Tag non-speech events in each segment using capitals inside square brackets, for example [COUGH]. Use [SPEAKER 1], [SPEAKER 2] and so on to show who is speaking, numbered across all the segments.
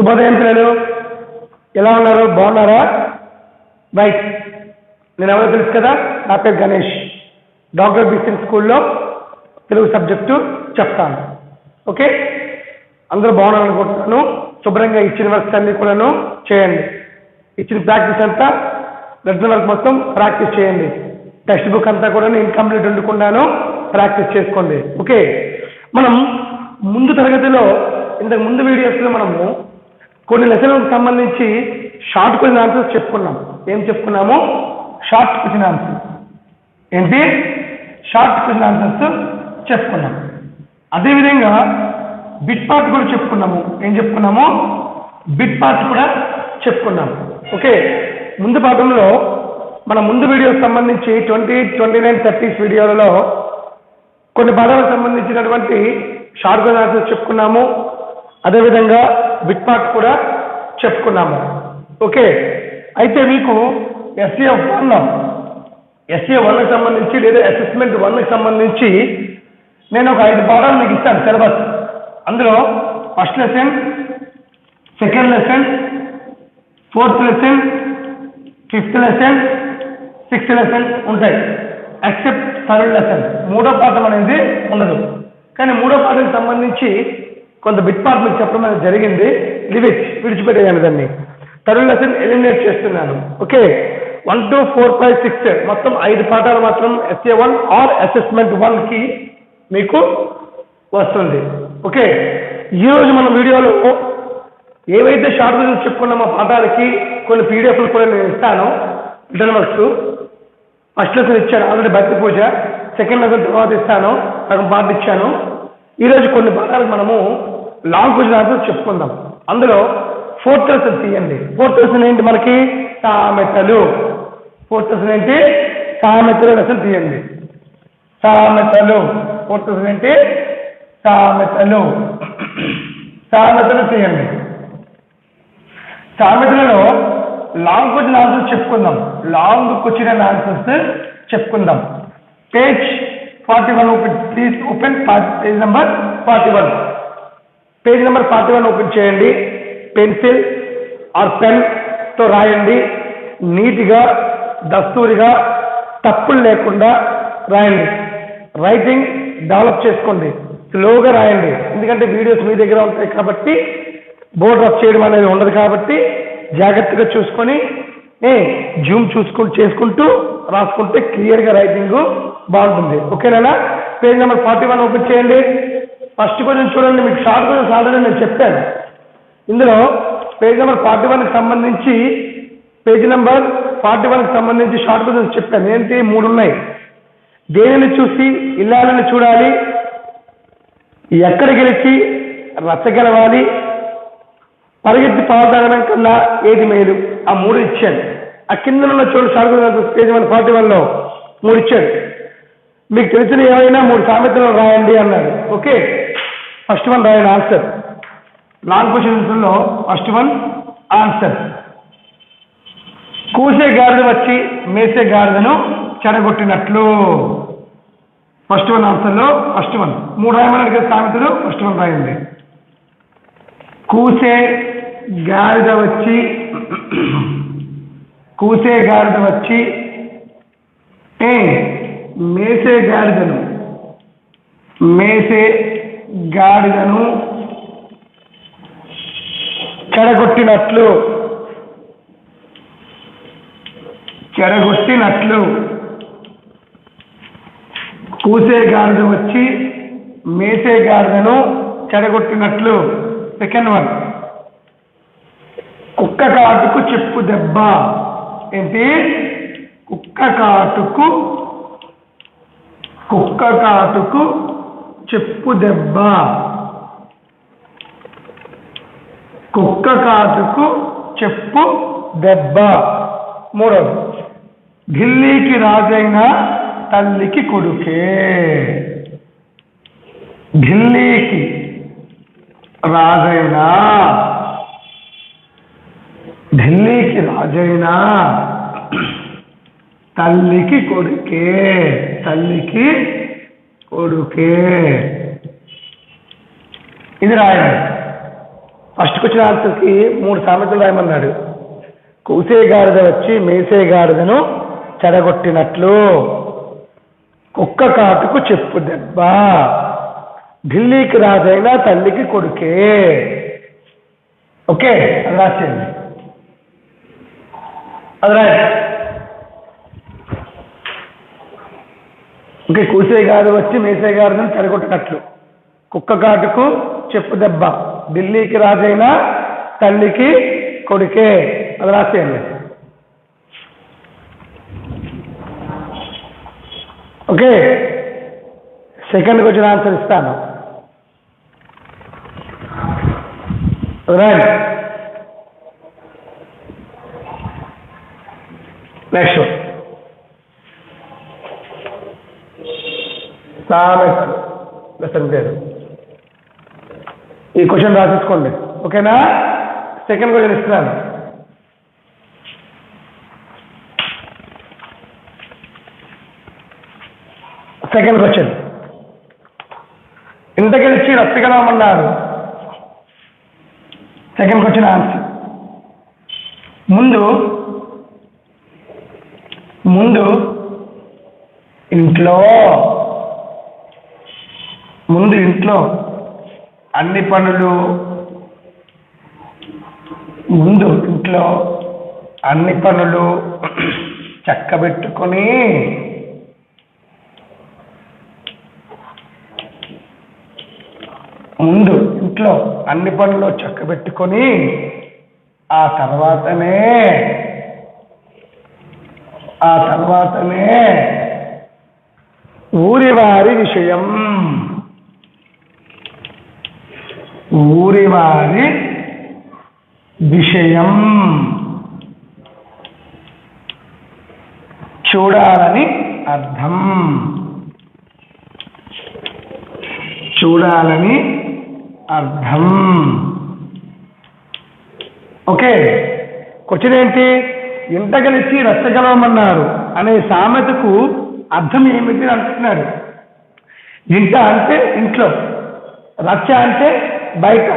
[SPEAKER 1] శుభోదయం పిల్లలు ఎలా ఉన్నారు? బాగున్నారా? రైట్ నేను ఎవరో తెలుసు కదా? నా పేరు గణేష్. డాక్టర్ బిసిన్ స్కూల్లో తెలుగు సబ్జెక్టు చెప్తాను. ఓకే? అందరూ బాగున్నారు అనుకుంటున్నాను శుభ్రంగా ఇచ్చిన వర్క్స్ అన్ని కూడాను చేయండి. ఇచ్చిన ప్రాక్టీస్ అంతా రెగ్యులర్ వర్క్ మొత్తం ప్రాక్టీస్ చేయండి. టెక్స్ట్ బుక్ అంతా కూడా ఇన్కంప్లీట్ ఉండకుండాను ప్రాక్టీస్ చేసుకోండి. ఓకే? మనం ముందు తరగతిలో ఇంతకు ముందు వీడియోస్లో మనము కొన్ని లెసన్లకు సంబంధించి షార్ట్ క్వశ్చన్ ఆన్సర్స్ చెప్పుకున్నాం. ఏం చెప్పుకున్నాము? షార్ట్ క్వశ్చన్ ఆన్సర్ ఏంటి? షార్ట్ క్వశ్చన్ ఆన్సర్స్ చెప్పుకున్నాం. అదేవిధంగా బిట్ పార్ట్ కూడా చెప్పుకున్నాము. ఏం చెప్పుకున్నాము? బిట్ పార్ట్ కూడా చెప్పుకున్నాము. ఓకే ముందు పాఠంలో మన ముందు వీడియోకి సంబంధించి ట్వంటీ ట్వంటీ నైన్ థర్టీస్ వీడియోలలో కొన్ని పదాలకు సంబంధించినటువంటి షార్ట్ క్వశ్చన్ ఆన్సర్స్ చెప్పుకున్నాము. అదేవిధంగా బిట్ కూడా చెప్పుకున్నాము. ఓకే అయితే మీకు ఎస్ఏ వన్ ఎస్ఏ వన్కి సంబంధించి లేదా అసెస్మెంట్ వన్కి సంబంధించి నేను ఒక ఐదు భాగాలు మీకు ఇస్తాను సిలబస్ అందులో first lesson second lesson fourth lesson fifth lesson sixth lesson ఉంటాయి. ఎక్సెప్ట్ థర్డ్ లెసన్ మూడో పాఠం అనేది ఉండదు. కానీ మూడో పాఠానికి సంబంధించి కొంత బిట్ పార్ట్ మీకు చెప్పడం అనేది జరిగింది. లివిచ్ విడిచిపెట్టేయాలి దాన్ని. థర్డ్ లెసన్ ఎలిమినేట్ చేస్తున్నాను. Okay one two four five six మొత్తం ఐదు పాఠాలు మాత్రం ఎస్ఏ వన్ ఆర్ అసెస్మెంట్ వన్కి మీకు వస్తుంది. ఓకే ఈరోజు మన వీడియోలో ఏవైతే షార్ట్ వీడియోస్ చెప్పుకున్నామో పాఠాలకి కొన్ని పీడిఎఫ్లు కూడా నేను ఇస్తాను. రిటర్న్ వర్క్స్ ఫస్ట్ లెసన్ ఇచ్చాను ఆల్రెడీ భక్తి పూజ. సెకండ్ లెసన్ తర్వాత ఇస్తాను. సగం పార్ట్ ఇచ్చాను. ఈరోజు కొన్ని పాఠాలకు మనము లాంగ్ క్వశ్చన్ ఆన్సర్స్ చెప్పుకుందాం. అందులో ఫోర్త్ లెసన్ తీయండి. ఫోర్త్ లెసన్ ఏంటి మనకి? సామెతలు. ఫోర్త్ లెసన్ ఏంటి? సామెతలు లెసన్ తీయండి. సామెతలు. ఫోర్త్ లెసన్ ఏంటి? సామెతలు. సామెతలు తీయండి. సామెతలలో లాంగ్ క్వశ్చన్ ఆన్సర్స్ చెప్పుకుందాం. లాంగ్ క్వశ్చన్ ఆన్సర్స్ చెప్పుకుందాం. Page forty one open please open page number forty one. Page number forty one open చేయండి. పెన్సిల్ ఆర్ పెన్తో రాయండి. నీట్గా దస్తూరిగా తప్పులు లేకుండా రాయండి. రైటింగ్ డెవలప్ చేసుకోండి. స్లోగా రాయండి. ఎందుకంటే వీడియోస్ మీ దగ్గర ఉంటాయి కాబట్టి బోర్డ్ రఫ్ చేయడం అనేది ఉండదు కాబట్టి జాగ్రత్తగా చూసుకొని జూమ్ చూసుకుంటూ చేసుకుంటూ రాసుకుంటే క్లియర్గా రైటింగ్ బాగుంటుంది. ఓకేనా? Page number forty one open చేయండి. ఫస్ట్ క్వశ్చన్ చూడండి మీకు షార్ట్ క్వశ్చన్స్ ఆల్రెడీ నేను చెప్పాను. ఇందులో పేజ్ నెంబర్ ఫార్టీ వన్కి సంబంధించి పేజ్ నెంబర్ ఫార్టీ వన్కి సంబంధించి షార్ట్ క్వశ్చన్స్ చెప్పాను. ఏంటి? మూడు ఉన్నాయి. దేనిని చూసి ఇల్లాలని చూడాలి ఎక్కడ గెలిచి రచ్చగలవాలి పరిగెత్తి పాల్తాగడం కన్నా ఏది మేలు? ఆ మూడు ఇచ్చాను ఆ కింద ఉన్న చోటు షార్ట్ పేజ్ వన్ ఫార్టీ వన్లో మూడు ఇచ్చాడు. మీకు తెలిసిన ఏమైనా మూడు సామెతలు రాయండి అన్నారు ఓకే? ఫస్ట్ వన్ రాయండి ఆన్సర్. లాంగ్ క్వశ్చన్స్లో ఫస్ట్ వన్ ఆన్సర్. కూసే గాడిద వచ్చి మేసే గాడిదను చెడగొట్టినట్లు. ఫస్ట్ వన్ ఆన్సర్లో ఫస్ట్ వన్. మూడు రాయమని కదా సామెతలు ఫస్ట్ వన్ రాయండి. కూసే గాడిద వచ్చి [CLEARS THROAT] కూసే గాడిద వచ్చి ఏ? మేసే గాడిదను. మేసే గాడిదను చెడగొట్టినట్లు చెడగొట్టినట్లు కూసే గాడిద వచ్చి మేసే గాడిదను చెడగొట్టినట్లు సెకండ్ వన్ కుక్క కాటుకు చెప్పు దెబ్బ. ఏంటి? కుక్క కాటుకు కుక్క కాటుకు చెప్పు దెబ్బ. కుక్క కాటుకు చెప్పు దెబ్బ. మూడవది ఢిల్లీకి రాజైన తల్లికి కొడుకే. ఢిల్లీకి రాజైనా ఢిల్లీకి రాజైనా తల్లికి కొడుకే. తల్లికి కొడుకే. ఇది రాయండి. ఫస్ట్కి వచ్చిన ఆన్సర్కి మూడు సామెతలు రాయమన్నాడు. కూసే గాడిద వచ్చి మేసే గాడిదను చెడగొట్టినట్లు. కుక్క కాటుకు చెప్పు దెబ్బ. ఢిల్లీకి రాజైన తల్లికి కొడుకే. ఓకే అది రాసేయండి. అది రాయండి. ఇంకా కూసే గారు వచ్చి మేసే గారిని చెడగొట్టినట్లు. కుక్క కాటుకు చెప్పు దెబ్బ. ఢిల్లీకి రాజైన తల్లికి కొడుకే అది రాసేయండి. ఓకే. సెకండ్కి వచ్చిన ఆన్సర్ ఇస్తాను. రైట్. నెక్స్ట్. సామెతలు లెసన్ పేరు ఈ క్వశ్చన్ రాసేసుకోండి. ఓకేనా? సెకండ్ క్వశ్చన్ ఇస్తున్నాను. సెకండ్ క్వశ్చన్ ఇంత గెలిచి రచ్చగలమన్నారు సెకండ్ క్వశ్చన్ ఆన్సర్ ముందు ముందు ఇంట్లో ముందు ఇంట్లో అన్ని పనులు ముందు ఇంట్లో అన్ని పనులు చక్కబెట్టుకొని ముందు ఇంట్లో అన్ని పనులు చక్కబెట్టుకొని ఆ తర్వాతనే ఆ తర్వాతనే ఊరివారి విషయం. ఊరివారి విషయం చూడాలని అర్థం. చూడాలని అర్థం. ఓకే క్వశ్చన్ ఏంటి? ఇంట కలిసి రచ్చగలవమన్నారు అనే సామెతకు అర్థం ఏమిటి అంటున్నాడు. ఇంట అంటే ఇంట్లో రచ్చ అంటే బయట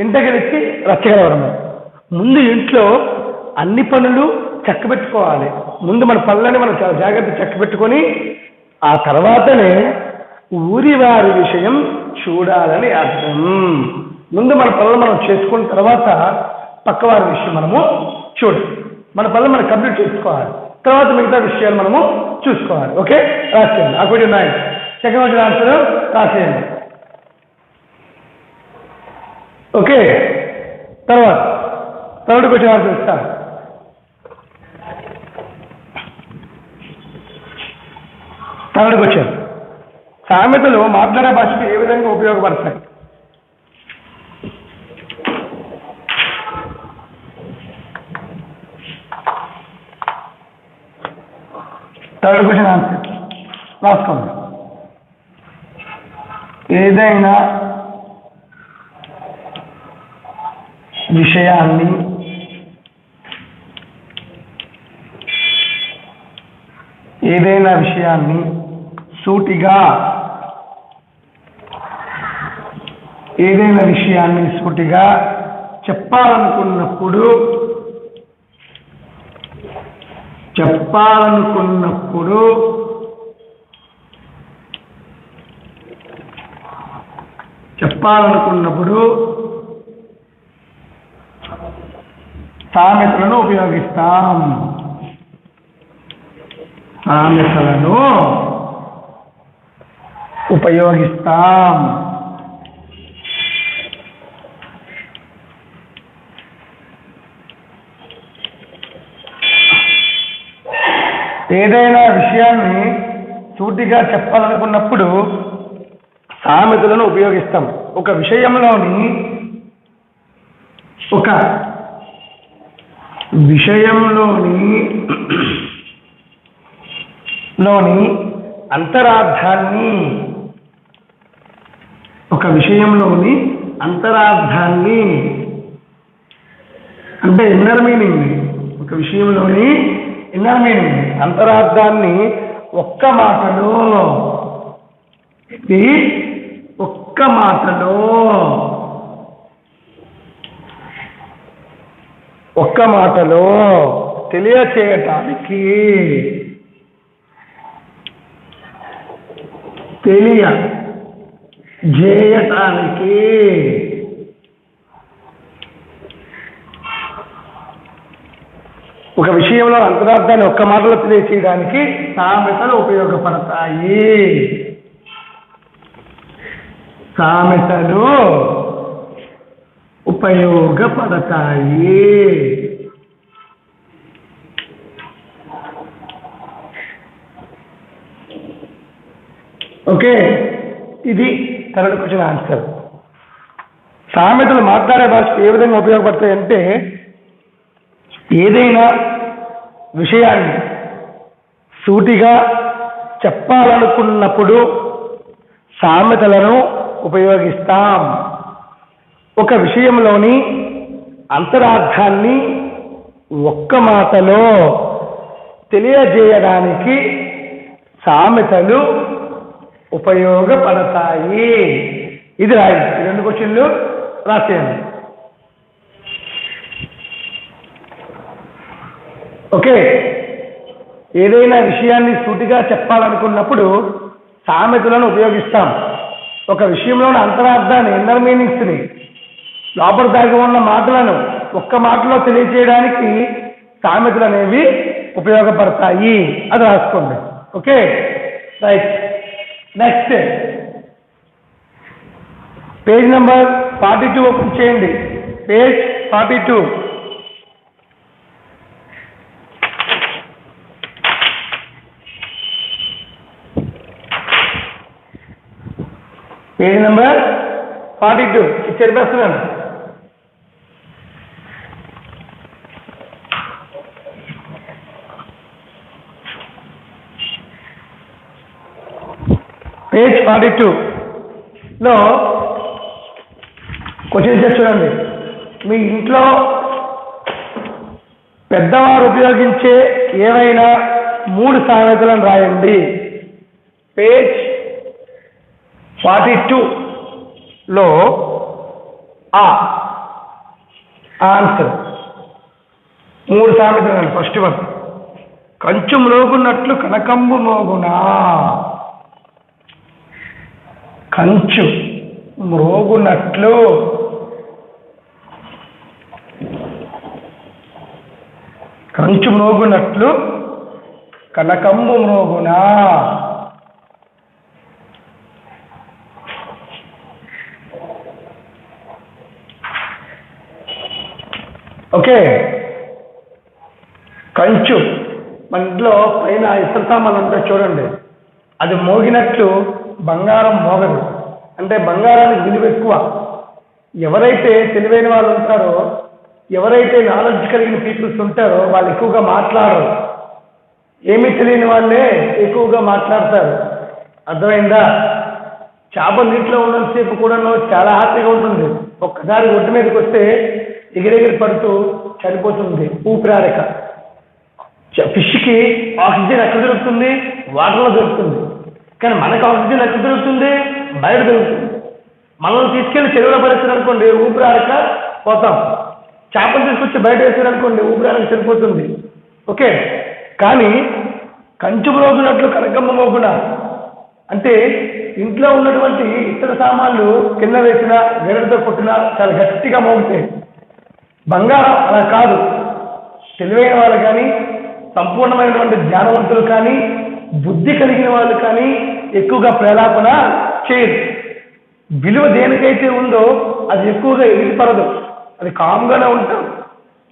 [SPEAKER 1] ఇంటికి కలిసి రచ్చగలవడం ముందు ఇంట్లో అన్ని పనులు చక్కబెట్టుకోవాలి. ముందు మన పనులని మనం చాలా జాగ్రత్త చక్కబెట్టుకొని ఆ తర్వాతనే ఊరి వారి విషయం చూడాలని అర్థం ముందు మన పనులు మనం చేసుకున్న తర్వాత పక్కవారి విషయం మనము చూడాలి. మన పనులు మనం కంప్లీట్ చేసుకోవాలి. తర్వాత మిగతా విషయాలు మనము చూసుకోవాలి. ఓకే? రాసేయండి. ఆ క్వశ్చన్ రాయండి సెకండ్ క్వశ్చన్ ఆన్సర్ రాసేయండి. ఓకే. తర్వాత థర్డ్ క్వశ్చన్ ఆన్సర్ ఇస్తా. థర్డ్ క్వశ్చన్ సామెతలు మాట్లాడే భాషకు ఏ విధంగా ఉపయోగపడతాయి? థర్డ్ క్వశ్చన్ ఆన్సర్ రాసుకోండి. ఏదైనా విషయాన్ని ఏదైనా విషయాన్ని సూటిగా ఏదైనా విషయాన్ని సూటిగా చెప్పాలనుకున్నప్పుడు చెప్పాలనుకున్నప్పుడు చెప్పాలనుకున్నప్పుడు సామెతలను ఉపయోగిస్తాం. సామెతలను ఉపయోగిస్తాం. ఏదైనా విషయాన్ని సూటిగా చెప్పాలనుకున్నప్పుడు సామెతలను ఉపయోగిస్తాం. ఒక విషయంలోని ఒక విషయంలోని లోని అంతరార్థాన్ని ఒక విషయంలోని అంతరార్థాన్ని అంటే ఇన్నర్ మీనింగ్ ఒక విషయంలోని ఇన్నర్ మీనింగ్ అంతరార్థాన్ని ఒక్క మాటలో ఇది ఒక్క మాటలో ఒక్క మాటలో తెలియచేయటానికి తెలియ చేయటానికి ఒక విషయంలో అంతరార్థాన్ని ఒక్క మాటలో తెలియచేయడానికి సామెతలు ఉపయోగపడతాయి. సామెతలు ఉపయోగపడతాయి. ఓకే ఇది థర్డ్ క్వశ్చన్ ఆన్సర్. సామెతలు మాట్లాడే భాష ఏ విధంగా ఉపయోగపడతాయంటే ఏదైనా విషయాన్ని సూటిగా చెప్పాలనుకున్నప్పుడు సామెతలను ఉపయోగిస్తాం. ఒక విషయంలోని అంతరార్థాన్ని ఒక్క మాటలో తెలియజేయడానికి సామెతలు ఉపయోగపడతాయి. ఇది రాయండి. రెండు క్వశ్చన్లు రాసేయండి. ఓకే. ఏదైనా విషయాన్ని సూటిగా చెప్పాలనుకున్నప్పుడు సామెతలను ఉపయోగిస్తాం. ఒక విషయంలోని అంతరార్థాన్ని ఇన్నర్ మీనింగ్స్ని లోపలిదాకా ఉన్న మాటలను ఒక్క మాటలో తెలియజేయడానికి సామెతలు అనేవి ఉపయోగపడతాయి. అది రాసుకోండి. Okay? Right. Next. Page number forty two open చేయండి. Page forty two. Page number forty two. చెరిపేస్తున్నాను page forty టూలో క్వశ్చన్ చేసి చూడండి. మీ ఇంట్లో పెద్దవారు ఉపయోగించే ఏవైనా మూడు సామెతలను రాయండి. పేజ్ ఫార్టీ టూలో ఆ ఆన్సర్. మూడు సామెతలు ఫస్ట్ వన్. కంచు మ్రోగున్నట్లు కనకంబు మోగునా? కంచు మ్రోగునట్లు. కంచు మ్రోగునట్లు కనకంబు మ్రోగునా. ఓకే. కంచు మన ఇంట్లో పైన ఇతర సామాన్లు ఉంటాయి చూడండి. అది మోగినట్లు బంగారం మోగదు. అంటే బంగారానికి విలువ ఎక్కువ. ఎవరైతే తెలివైన వాళ్ళు ఉంటారో ఎవరైతే నాలెడ్జ్ కలిగిన పీపుల్స్ ఉంటారో వాళ్ళు ఎక్కువగా మాట్లాడరు. ఏమీ తెలియని వాళ్ళే ఎక్కువగా మాట్లాడతారు. అర్థమైందా? చేప నీటిలో ఉన్నంతసేపు కూడా చాలా హ్యాపీగా ఉంటుంది. ఒక్కసారి ఒడ్డు మీదకి వస్తే ఎగిరెగిరి పడుతూ చనిపోతుంది ఊపిరాడక. ఫిష్కి ఆక్సిజన్ ఎక్కడ దొరుకుతుంది? వాటర్లో దొరుకుతుంది. కానీ మనకు ఆక్సిజన్ ఎక్కడ దొరుకుతుంది? బయట దొరుకుతుంది. మనల్ని తీసుకెళ్ళి చెరువులో పరిస్థితి అనుకోండి ఊపిరాడక పోతాం. చేపలు తీసుకొచ్చి బయట వేసారు అనుకోండి ఊపిరాడక సరిపోతుంది. ఓకే? కానీ కంచు రోజునట్లు కనకమ్మ మోగున అంటే ఇంట్లో ఉన్నటువంటి ఇతర సామాన్లు కింద వేసిన వేడతో కొట్టినా చాలా గట్టిగా మోగుతాయి బంగారం అలా కాదు. తెలివైన వాళ్ళు కానీ సంపూర్ణమైనటువంటి జ్ఞానవంతులు కానీ బుద్ధి కలిగిన వాళ్ళు కానీ ఎక్కువగా ప్రేలాపన చేయరు. విలువ దేనికైతే ఉందో అది ఎక్కువగా ఎగిరిపడదు. అది కామ్గానే ఉంటాం.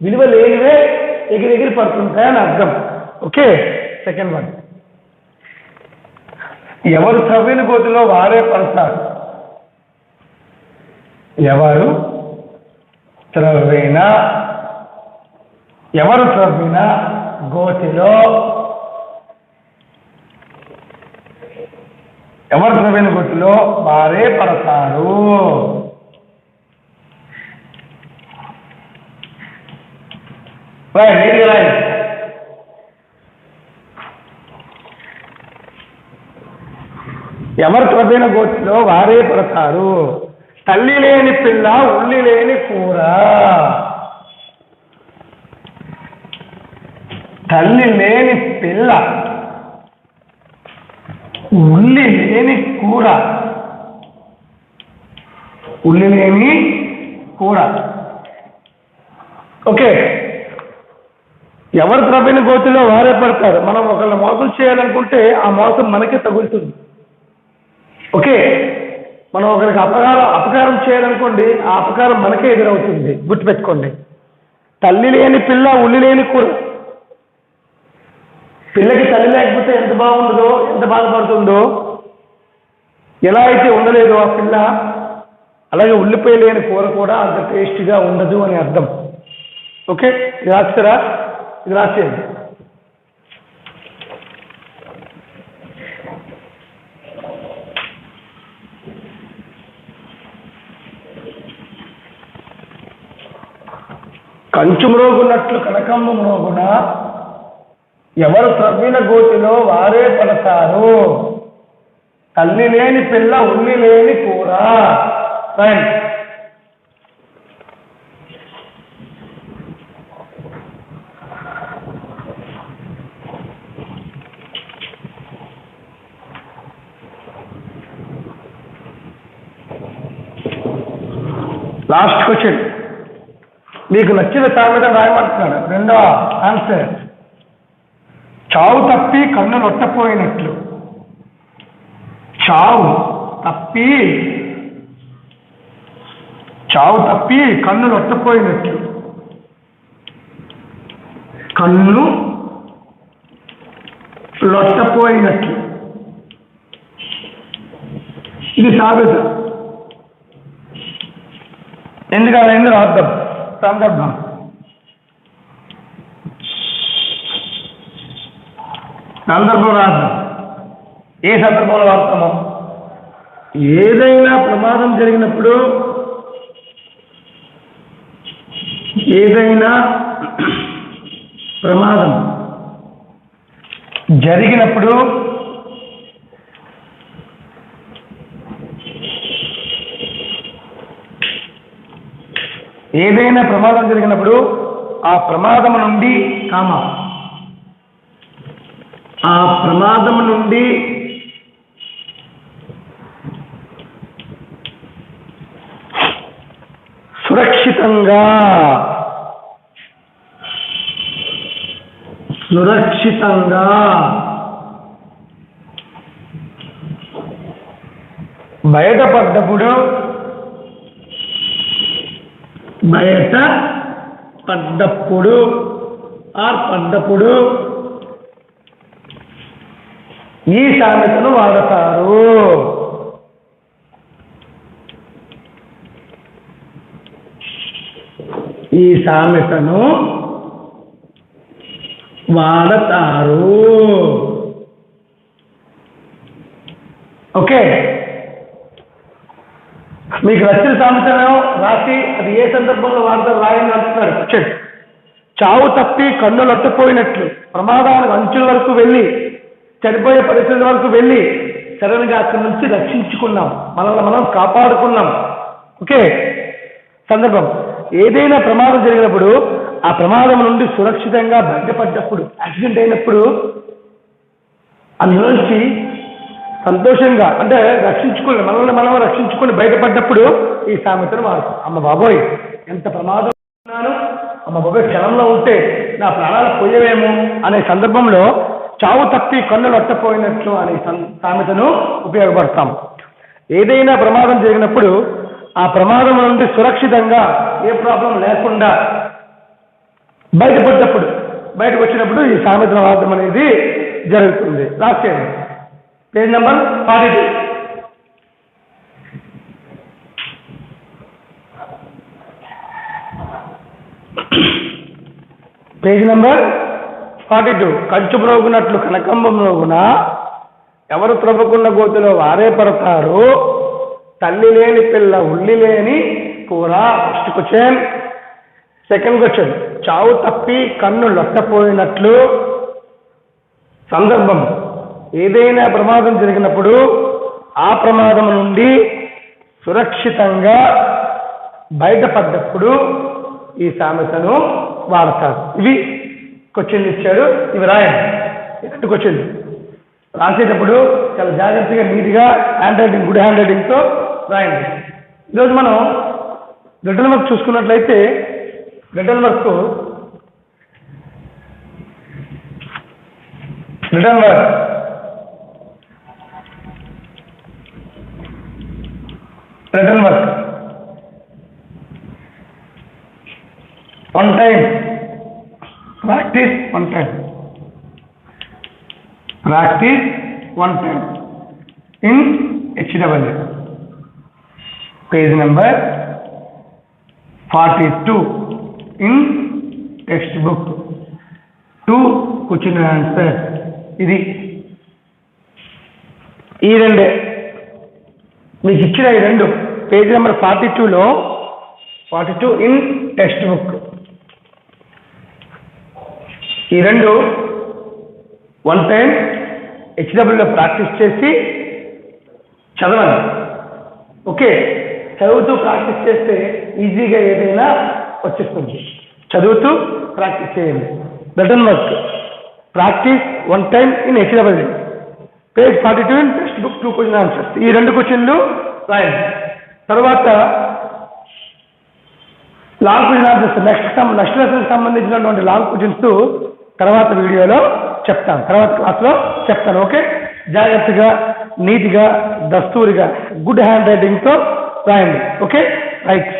[SPEAKER 1] విలువ లేనివే ఎగిరి ఎగిరి పడుతుంటాయని అర్థం. ఓకే? Second one. ఎవరు త్రవ్విన గోతిలో వారే పడతారు? ఎవరు త్రవ్విన? ఎవరు త్రవ్వినా? గోతిలో. ఎవరు త్రవ్విన గోతిలో? వారే పడతారు ఎవరు త్రవ్విన గోతిలో? వారే పడతారు తల్లి లేని పిల్ల ఉల్లి లేని కూర. తల్లి లేని పిల్ల ఉల్లి లేని కూర ఉల్లి లేని కూర. ఓకే. ఎవరు ప్రవీణ గోతిలో వారే పడతారు? మనం ఒకళ్ళని మోసం చేయాలనుకుంటే ఆ మోసం మనకే తగులుతుంది. ఓకే. మనం ఒకరికి అపకారం అపకారం చేయాలనుకోండి ఆ అపకారం మనకే ఎదురవుతుంది. గుర్తుపెట్టుకోండి. తల్లి లేని పిల్ల ఉల్లి లేని కూర. పిల్లకి తల్లి లేకపోతే ఎంత బాగుండదో ఎంత బాధపడుతుందో ఎలా అయితే ఉండలేదో ఆ పిల్ల అలాగే ఉల్లిపాయ లేని కూర కూడా అంత టేస్ట్గా ఉండదు అని అర్థం. ఓకే? ఇది రాస్తారా? ఇది రాసేయండి. కంచు మ్రోగున్నట్లు కనకమ్మ మ్రోగున ఎవరు త్రవ్విన గోతిలో వారే పడతారు. తల్లి లేని పిల్ల ఉల్లి లేని కూర. రైట్ లాస్ట్ క్వశ్చన్ మీకు నచ్చిన సామెత రాయమంటున్నాడు. రెండో ఆన్సర్. చావు తప్పి కన్ను నొట్టపోయినట్లు. చావు తప్పి చావు తప్పి కన్ను నొట్టపోయినట్లు. కన్ను లొట్టపోయినట్లు ఇది సామెత ఎందుకలా ఎందుకు అర్థం సందర్భం. సందర్భం రాదు ఏ సందర్భంలో వాడతాము ఏదైనా ప్రమాదం జరిగినప్పుడు ఏదైనా ప్రమాదం జరిగినప్పుడు ఏదైనా ప్రమాదం జరిగినప్పుడు ఆ ప్రమాదం నుండి కామ ఆ ప్రమాదం నుండి సురక్షితంగా సురక్షితంగా బయటపడ్డప్పుడు బయట పడ్డప్పుడు ఆ పడ్డప్పుడు ఈ సామెతను వాడతారు. ఈ సామెతను వాడతారు. ఓకే. మీకు నచ్చిన సామెతను రాసి అది ఏ సందర్భంలో వాడతారు రాయని అంటున్నారు. క్వశ్చన్ చావు తప్పి కన్ను లొట్టపోయినట్లు ప్రమాదానికి అంచుల వరకు వెళ్ళి చనిపోయే పరిస్థితి వరకు వెళ్ళి సడన్గా అక్కడి నుంచి రక్షించుకున్నాం. మనల్ని మనం కాపాడుకున్నాం. ఓకే? సందర్భం. ఏదైనా ప్రమాదం జరిగినప్పుడు ఆ ప్రమాదం నుండి సురక్షితంగా బయటపడ్డప్పుడు యాక్సిడెంట్ అయినప్పుడు అందులోంచి సంతోషంగా అంటే రక్షించుకుని మనల్ని మనం రక్షించుకుని బయటపడ్డప్పుడు ఈ సామెతను వాడతాం. అమ్మ బాబోయ్ ఎంత ప్రమాదం ఉన్నాను అమ్మ బాబోయ్ క్షణంలో ఉంటే నా ప్రాణాలు పోయేవేమో అనే సందర్భంలో చావు తప్పి కన్నులు అట్టపోయినట్లు అనే సం- సామెతను ఉపయోగపడతాం. ఏదైనా ప్రమాదం జరిగినప్పుడు ఆ ప్రమాదం నుండి సురక్షితంగా ఏ ప్రాబ్లం లేకుండా బయటపడ్డప్పుడు బయటకు వచ్చినప్పుడు ఈ సామెతను వాడడం అనేది జరుగుతుంది. Last page number forty two page number forty two కంచు మ్రోగునట్లు కనకంబ మ్రోగున? ఎవరు త్రవ్వకున్న గోతిలో వారే పడతారు? తల్లి లేని పిల్ల ఉల్లి లేని కూర ఫస్ట్ క్వశ్చన్ సెకండ్ క్వశ్చన్ చావు తప్పి కన్ను లొట్టపోయినట్లు? సందర్భం. ఏదైనా ప్రమాదం జరిగినప్పుడు ఆ ప్రమాదం నుండి సురక్షితంగా బయటపడ్డప్పుడు ఈ సామెతను వాడతారు. ఇవి క్వశ్చన్లు ఇచ్చాడు. ఇవి రాయండి. రెండు క్వశ్చన్లు? రాసేటప్పుడు చాలా జాగ్రత్తగా నీట్గా హ్యాండ్ రైటింగ్ గుడ్ హ్యాండ్ రైటింగ్తో రాయండి. ఈరోజు మనం రిటర్న్ వర్క్ చూసుకున్నట్లయితే return work return work return work one time practice one time practice one time in HW page number forty two in textbook two question answer ఇది. ఈ రెండే. మీకు ఇచ్చిన ఈ రెండు. పేజ్ నెంబర్ ఫార్టీ టూలో forty two in text book ఈ రెండు వన్ టైం హెచ్డబ్ల్యూలో ప్రాక్టీస్ చేసి చదవండి. ఓకే చదువుతూ ప్రాక్టీస్ చేస్తే ఈజీగా ఏదైనా వచ్చేస్తుంది చదువుతూ ప్రాక్టీస్ చేయండి. Return work practice one time in HW page forty two in textbook two question answers ఈ రెండు క్వశ్చన్లు రాయండి. తర్వాత long question answers next next lesson సంబంధించినటువంటి లాంగ్ క్వశ్చన్స్ తర్వాత వీడియోలో చెప్తాను. తర్వాత క్లాస్లో చెప్తాను ఓకే? జాగ్రత్తగా నీట్గా దస్తూరిగా గుడ్ హ్యాండ్ రైటింగ్తో రాయండి ఓకే? రైట్.